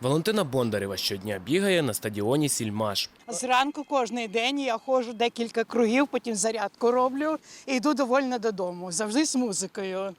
Валентина Бондарєва щодня бігає на стадіоні Сільмаш. Зранку кожен день я ходжу декілька кругів, потім зарядку роблю і йду довольно додому, завжди з музикою.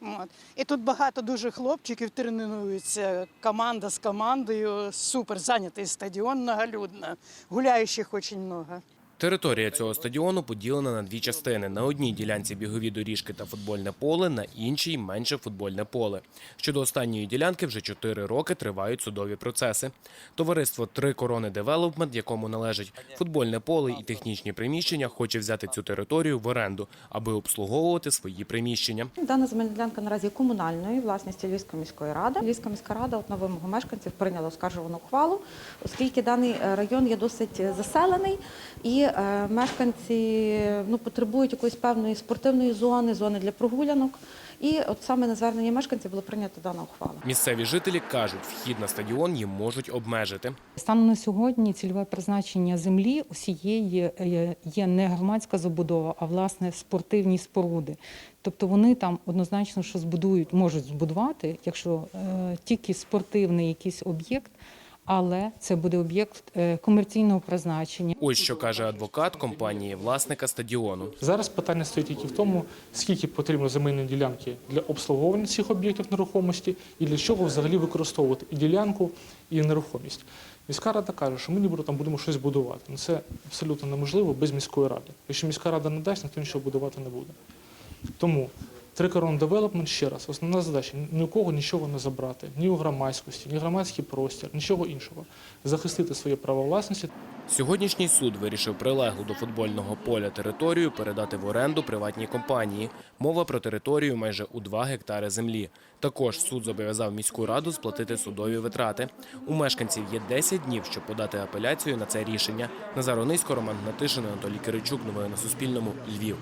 От. І тут багато дуже хлопчиків тренуються. Команда з командою. Супер зайнятий стадіон, многолюдно. Гуляючих дуже багато. Територія цього стадіону поділена на дві частини. На одній ділянці бігові доріжки та футбольне поле, на іншій менше футбольне поле. Щодо останньої ділянки вже чотири роки тривають судові процеси. Товариство Три корони Девелопмент, якому належить футбольне поле і технічні приміщення, хоче взяти цю територію в оренду, аби обслуговувати свої приміщення. Дана земельна ділянка наразі є комунальною власності Львівської міської ради. Львівська міська рада от на вимогу мешканців прийняла оскаржувану ухвалу, оскільки даний е, район є досить е, заселений і мешканці ну, потребують якоїсь певної спортивної зони, зони для прогулянок. І от саме на звернення мешканців була прийнята дана ухвала. Місцеві жителі кажуть, вхід на стадіон їм можуть обмежити. Станом на сьогодні цільове призначення землі усієї е, є не громадська забудова, а власне спортивні споруди. Тобто вони там однозначно що збудують, можуть збудувати, якщо е, тільки спортивний якийсь об'єкт, але це буде об'єкт е, комерційного призначення. Ось що каже адвокат компанії власника стадіону. Зараз питання стоїть тільки в тому, скільки потрібно земельної ділянки для обслуговування цих об'єктів нерухомості і для чого взагалі використовувати і ділянку, і нерухомість. Міська рада каже, що ми нібито там будемо щось будувати. Ну, це абсолютно неможливо без міської ради. Якщо міська рада не дасть, ніхто нічого будувати не буде. Тому три корон девелопмент ще раз. Основна задача ні у кого нічого не забрати, ні у громадськості, ні громадський простір, нічого іншого. Захистити своє право власності Сьогоднішній суд вирішив прилеглу до футбольного поля територію передати в оренду приватній компанії. Мова про територію майже у 2 гектари землі. Також суд зобов'язав міську раду сплатити судові витрати. У мешканців є 10 днів, щоб подати апеляцію на це рішення. Назар Онисько, Роман Гнатишин, Анатолій Киричук. Новини на Суспільному. Львів.